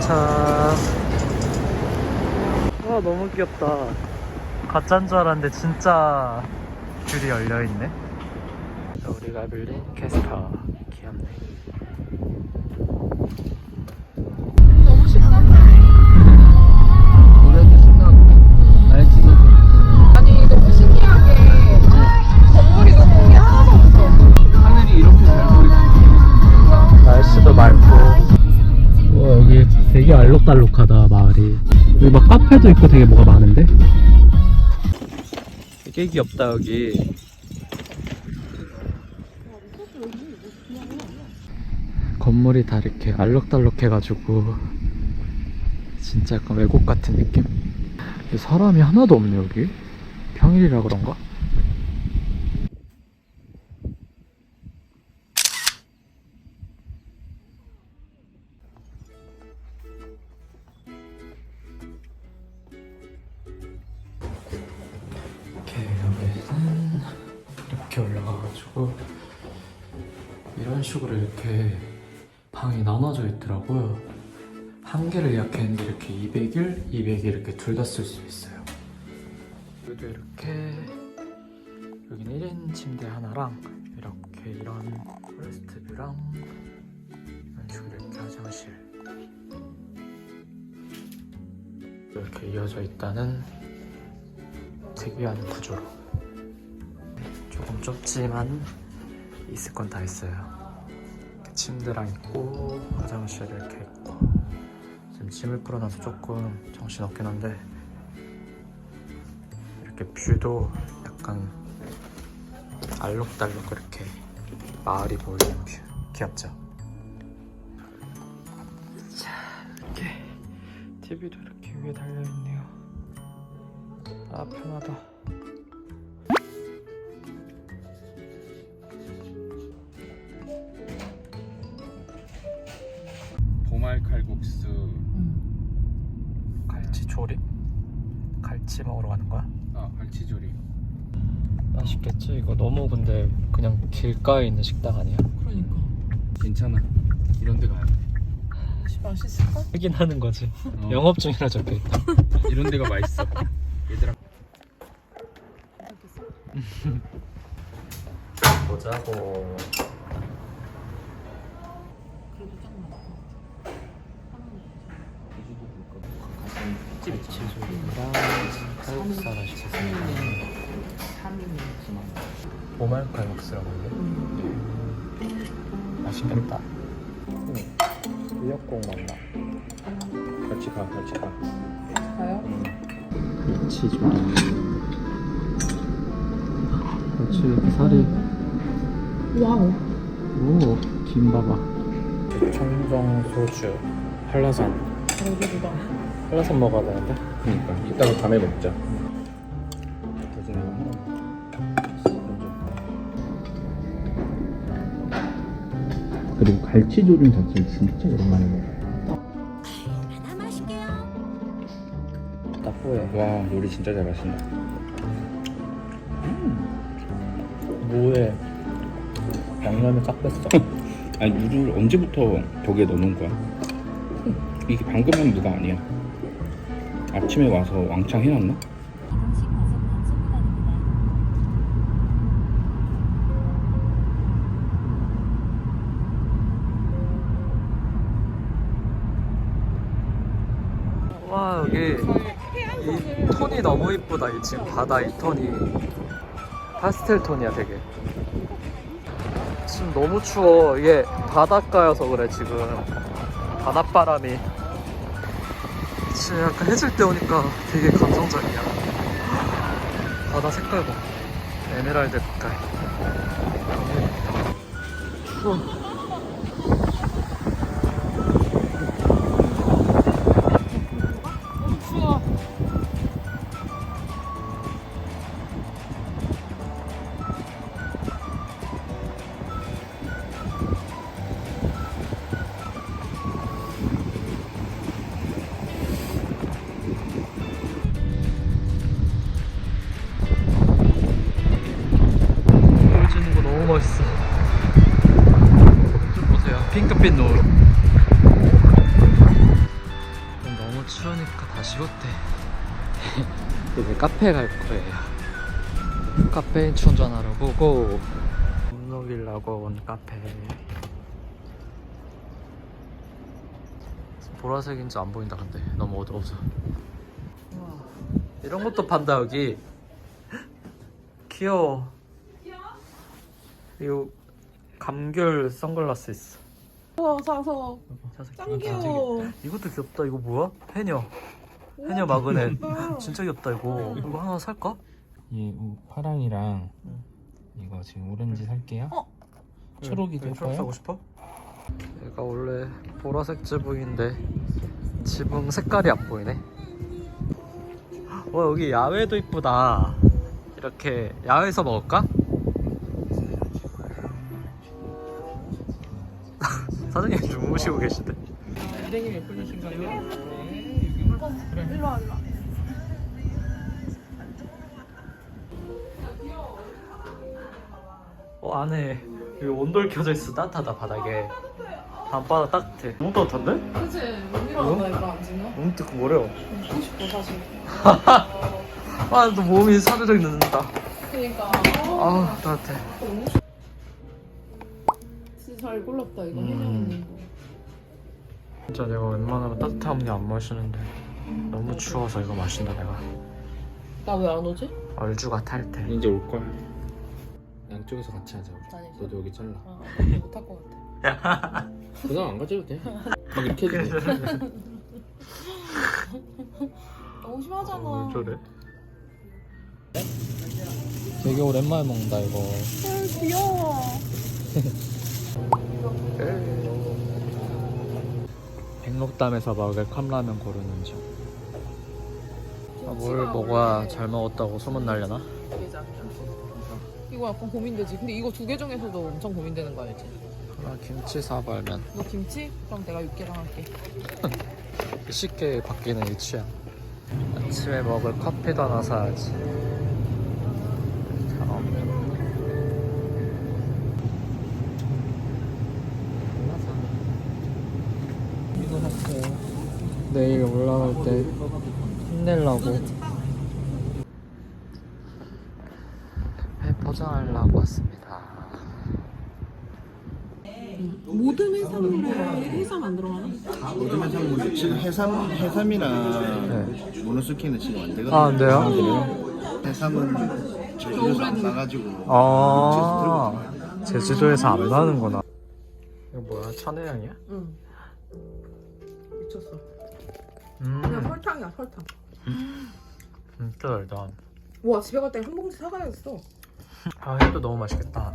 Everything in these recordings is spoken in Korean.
도착. 와 너무 귀엽다. 가짜인 줄 알았는데 진짜 귤이 열려 있네. 우리가 빌린 캐스터 귀엽네. 알록달록하다 마을이. 여기 막 카페도 있고 되게 뭐가 많은데. 되게 귀엽다 여기. 건물이 다 이렇게 알록달록 해가지고 진짜 약간 외국 같은 느낌? 사람이 하나도 없네 여기 평일이라 그런가? 올라가가지고 이런 식으로 이렇게 방이 나눠져 있더라고요. 한 개를 예약했는데 이렇게 200일, 200일 이렇게 둘 다 쓸 수 있어요. 여기도 이렇게 여기는 1인 침대 하나랑 이렇게 이런 포레스트 뷰랑 이런 식으로 이렇게 화장실 이렇게 이어져 있다는 특이한 구조로 좁지만 있을 건 다 있어요. 침대랑 있고 화장실 이렇게 있고 지금 짐을 풀어놔서 조금 정신 없긴 한데 이렇게 뷰도 약간 알록달록 이렇게 마을이 보이는 뷰 귀엽죠? 자 이렇게 TV도 이렇게 위에 달려있네요 아 편하다 갈치 먹으러 가는 거야? 아 갈치조림 맛있겠지? 이거 너무 근데 그냥 길가에 있는 식당 아니야? 그러니까. 괜찮아 이런 데 가야 돼 맛있을까? 하긴 하는 거지 어, 영업 중이라 적혀있다 이런 데가 맛있어 얘들아 보자고 갈치조림이랑 칼국수 하나 시켰습니다 보말 칼국수라고 하는데? 맛있겠다. 미역국 맛나? 같이 가 같이 가. 가요? 갈치조림 갈치 이렇게 살이. 와우. 오, 김밥아. 청정 소주, 한라산. 한라산 먹어야 되는데. 그러니까. 이따가 밤에 먹자 그리고 갈치조림 자체를 진짜 오랜만에 먹어요. 나쁘해. 와 요리 진짜 잘하신다 뭐에 양념이 싹 뺐어. 아니 물을 언제부터 벽에 넣어놓은 거야? 이게 방금 한 무가 아니야 아침에 와서 왕창 해놨나? 와 여기 이 톤이 너무 이쁘다. 이 지금 바다 이 톤이 파스텔 톤이야 되게. 지금 너무 추워. 이게 바닷가여서 그래 지금 바닷바람이. 지금 약간 해질 때 오니까 되게 감성적이야. 바다 색깔 봐. 에메랄드 예쁘다. 추워. 카페 갈 거예요. 카페인 충전하러 보고 목록일라고 온 카페. 보라색인지 안 보인다 근데 너무 어두워서. 이런 것도 판다 여기. 귀여워. 이거 감귤 선글라스 있어. 우와 사서 사서 짱 귀여워. 이것도 귀엽다. 이거 뭐야? 해녀. 해녀 마그넷. 진짜 귀엽다 이거. 이거 하나 살까? 이 파랑이랑 응. 이거 지금 오렌지 살게요. 어? 초록이도 네, 초록 예뻐요? 사고 싶어? 얘가 원래 보라색 지붕인데 지붕 색깔이 안 보이네. 와 여기 야외도 이쁘다. 이렇게 야외에서 먹을까? 사장님 주무시고 계신데. 선생님 예쁘신가요? 일로 와 일로 와. 어 안에 여기 온돌 켜져 있어 따뜻하다 바닥에. 밤바다 따뜻해. 너무 따뜻한데? 그치? 여기로 간다 이거 안 지나? 너무 뜨고 뭐래요? 먹고 싶어 사실. 아또 몸이 사르륵 늦는다. 그니까. 아 따뜻해. 진짜 잘 골랐다 이거 음. 해녀는 거. 진짜 내가 웬만하면 따뜻한 음료 안 마시는데 너무 추워서 이거 마신다 내가 나 왜 안 오지? 얼주가 탈퇴 이제 올 거야. 양쪽에서 같이 하자. 우리. 아니, 너도 여기 잘라. 아, 못할 것 같아. 그냥 안 가져도 돼. 막 이렇게 해도 돼. 너무 심하잖아. 왜 저래 되게 오랜만에 먹는다 이거 헐 귀여워. 백록담에서 먹을 컵라면 고르는 중 아, 뭘 먹어야 잘 먹었다고 소문 날려나? 이거 약간 고민되지. 근데 이거 두 개 중에서도 엄청 고민되는 거 알지? 아 김치 사발면 너 김치? 그럼 내가 육개랑 할게. 쉽게 바뀌는 이 취향 아침에 먹을 커피도 하나 사야지 참. 이거 샀어요 내일 올라갈 때 힘내려고 회 포장하려고 왔습니다 모든 해산물에 해삼 안 들어가나? 요즘 해삼 지금 해삼 해삼이랑 네. 모노스키는 지금 안 되거든요. 아, 안 돼요? 해삼은 제주에서 안 나가지고 아 제주도에서 안 나는구나 이거 뭐야 천혜향이야? 응. 미쳤어. 음 그냥 설탕이야 설탕. 진짜 달다 와 집에 갈 때 한 봉지 사가야겠어. 아 회도 너무 맛있겠다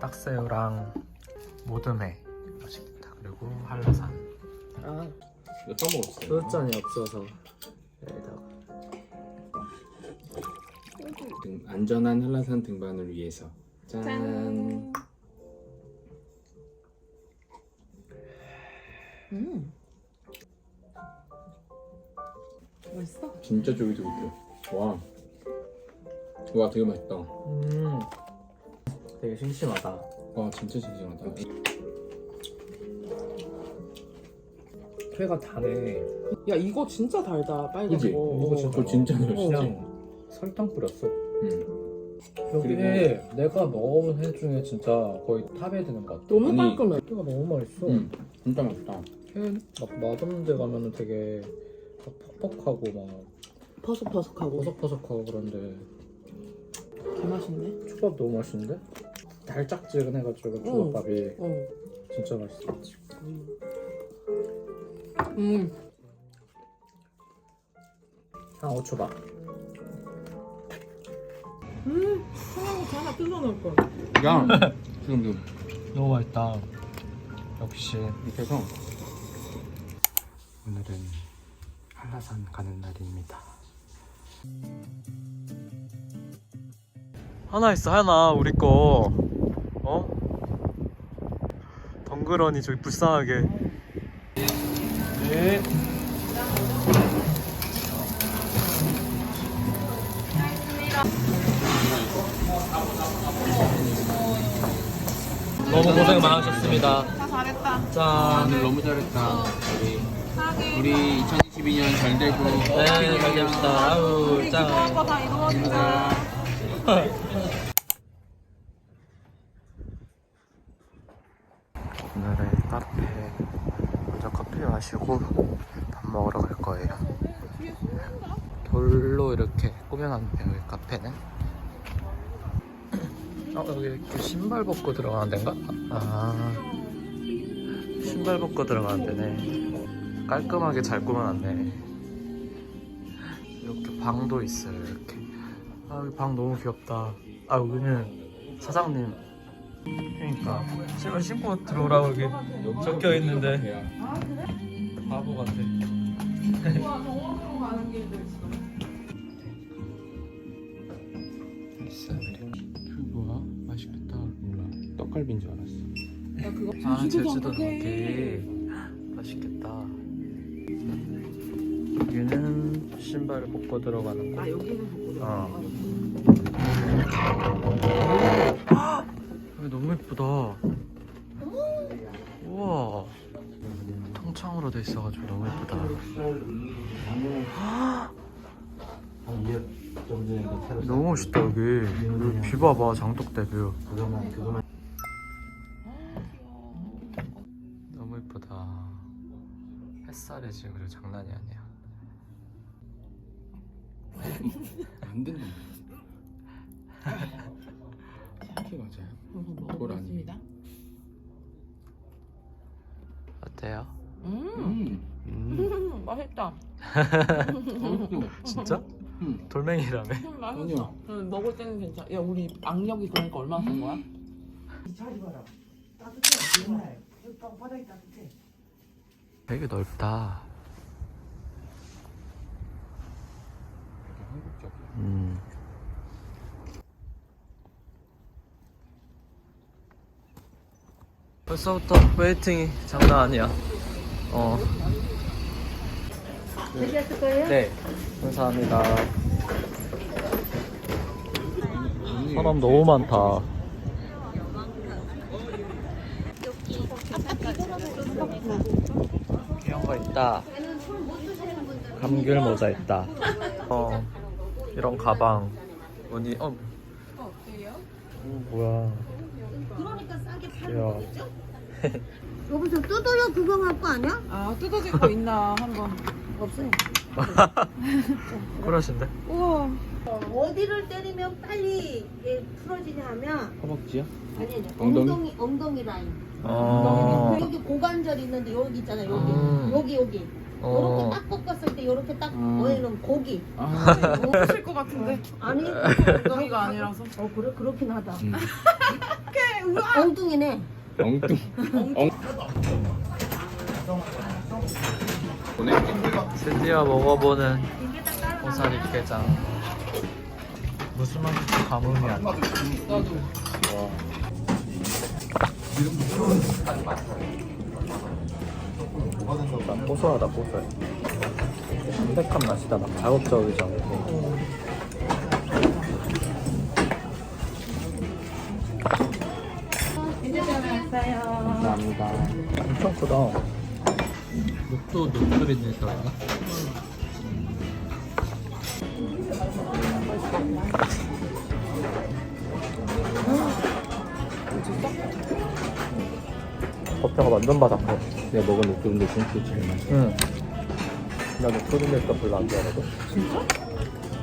딱새우랑 모듬회 맛있겠다 그리고 한라산 아 이거 떠먹었어. 소주잔이 없어서 여기다가 등- 안전한 한라산 등반을 위해서. 짠. 짠. 진짜 쫄깃쫄깃해. 와. 와 되게 맛있다. 음 되게 심심하다 와 진짜 싱싱하다. 회가 다네 야 이거 진짜 달다 빨간? 거. 이거 진짜 저 진짜 어. 맛있어. 그냥 설탕 뿌렸어 응. 여기에 내가 먹어본 회 중에 진짜 거의 탑에 드는 것 같아 너무 아니, 깔끔해. 회가 너무 맛있어 응. 진짜 맛있다. 회막 맛없는 데 가면은 되게 막 퍽퍽하고 막 퍼석퍼석하고. 버석버석하고 그런데 개 맛있네. 초밥 너무 맛있는데? 달짝지근해가지고 초밥밥이 어. 진짜 맛있어 음. 상어초밥 음. 청양고추 하나 뜯어 넣을 걸. 야 지금 지금 너무 맛있다 역시 밑에서 오늘은 한라산 가는 날입니다 하나 있어 하나 우리 거 어? 덩그러니 저기 불쌍하게 네 너무 고생 많으셨습니다 다 잘했다. 짠 오늘 너무 잘했다. 우리 우리 2021 2년 잘 되고 네, 잘 됩시다. 아우, 짱. 다 이루어진다. 오늘의 카페 먼저 커피 마시고 밥 먹으러 갈 거예요. 돌로 이렇게 꾸며놨네요, 이 카페는. 어, 여기 이렇게 신발 벗고 들어가는 데인가? 아, 신발 벗고 들어가는 데네. 깔끔하게 잘 꾸며놨네. 이렇게 방도 있어요, 이렇게. 아, 여기 방 너무 귀엽다. 아, 여기는 사장님 그러니까 신발 신고 들어오라고 여기 적혀 있는데 바보 같아. 떡갈비인 줄 알았어 아 제주도 어때? 맛있겠다. 여기는 신발을 벗고 들어가는 거. 아 여기는 보고 어. 여기 너무 예쁘다. 우와. 통창으로 돼 있어가지고 너무 예쁘다. 너무 멋있다 여기. 여기 비 봐봐 장독대 뷰. 햇살이 지금 그리고 장난이 아니야. 안 된다 이렇게 맞아요? 그걸 아니 어때요? 음, 음 맛있다. 진짜? 음. 돌멩이라며? 음, 맛있어. 아니요. 응, 먹을 때는 괜찮아. 야 우리 악력이 그러니까 얼마나 쓴 거야? 되게 넓다. 되게 한국적이 야 음. 벌써부터 웨이팅이 장난 아니야. 어. 드셨을 거예요? 네. 감사합니다. 사람 너무 많다. 귀여운 거 있다. 감귤 모자 있다. 어, 이런 가방. 무늬, 어. 어, 뭐야. 그러니까 싸게 귀여워. 거겠죠? 여기서 뜯어야 그거 갖고 아니야? 아 뜯어질 거 있나 한번. 없어요. 쿨하신데? 우와. 어디를 때리면 빨리 이게 풀어지냐 하면 허벅지야? 아니 아니 엉덩이? 엉덩이 엉덩이 라인. 어. 여기 고관절 있는데 여기 있잖아 여기 음. 여기 여기. 어. 이렇게 딱 꺾었을 때 이렇게 딱 음. 보이는 고기. 아쉴것 같은데. 아니 엉덩이가 아니라서. 어 그래 그렇긴 하다. 음. 엉뚱이네. 엉뚱 엉 보내 드디어 먹어보는 고사리 게장. 무슨 맛인지 감흥이 안 나. 와. 고소하다 고소해. 담백한 맛이다. 막 자극적이지 않고. 감사합니다 엄청 크다. 녹도 녹두빈지 들어가. 겉에가 완전 바삭해. 내가 먹은 녹두인데 중국도 제일 맛있어 응. 나 녹두 빈대가 별로 안 좋아하거든. 진짜?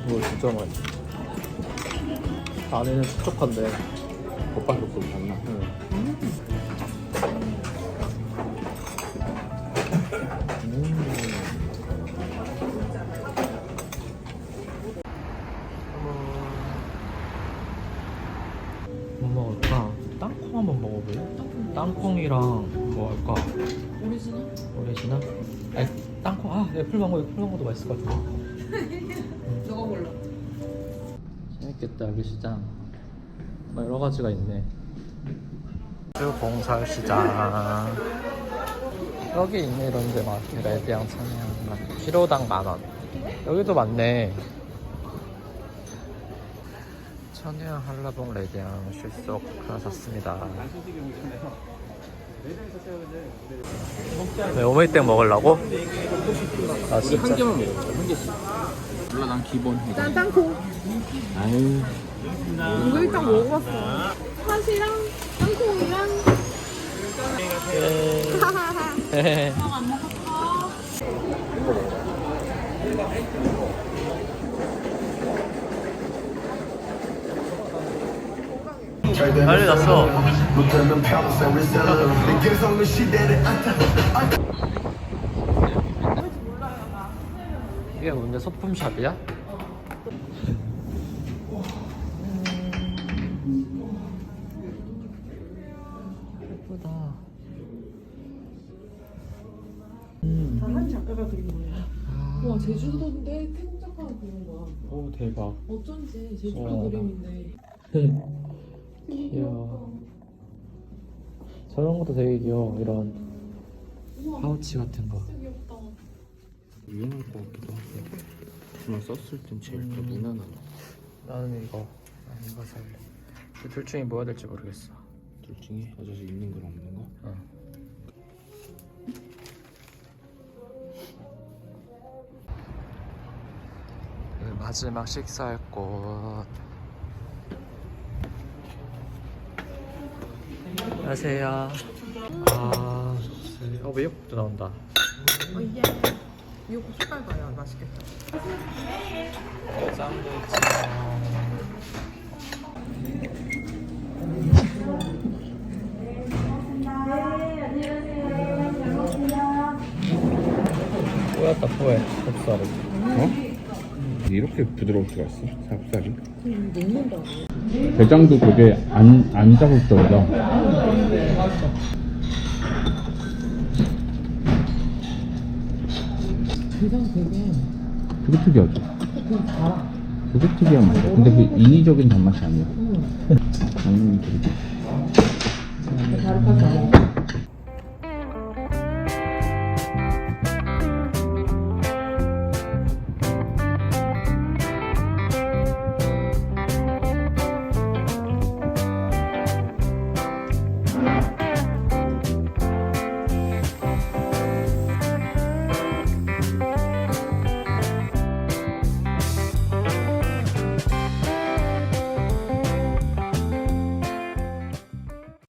이거 진짜 맛있어. 안에는 촉촉한데. 오빠 녹두 장난 응. 뭐 먹을까? 땅콩 한번 먹어볼래? 땅콩이랑 뭐 할까? 오리지널? 오리지널? 아니 땅콩 아 애플망고 애플망고도 맛있을 것 같은데 너가 골라. 재밌겠다 여기 시장 뭐 여러 가지가 있네 봉설시장 여기 있네 이런 데 막 레드향 천향 막 키로당 만원 여기도 많네 천혜향 한라봉 레드향 실속 하나 샀습니다 네, 오메이땡 먹으려고? 아 진짜? 한 개만 먹어. 한 개씩. 몰라 난 기본. 이거. 난 땅콩. 아유. 이거 일단 먹어봤어. 팥이랑 땅콩이랑. 빨리 났어 이게 뭔데 소품샵이야? 예쁘다 와 제주도인데 태국 작가가 그린 거야. 오 대박 어쩐지 제주도 우와. 그림인데. 귀여워 저런 것도 되게 귀여워 이런 파우치 같은 거. 위험할 것 같기도 하고. 그만 썼을 땐 제일 더 무난하다. 나는 이거 난 이거 살래 그둘 중에 뭐가 될지 모르겠어 둘 중에 어차피 있는 거랑 없는 거. 어. 네, 마지막 식사할 곳 안녕하세요 아 어, 미역국도 나온다 어 이게 미역국 색깔 봐요. 맛있겠다. 쌈도치 뽀얗다 뽀해 곱살이 어? 이렇게 부드러울 수가 있어? 삽살이? 대장도 되게 안, 안 자극적이다. 대장 되게 되게 특이하죠? 되게 특이한 맛이야. 근데 그 인위적인 단맛이 아니야. 음, 되게 다르게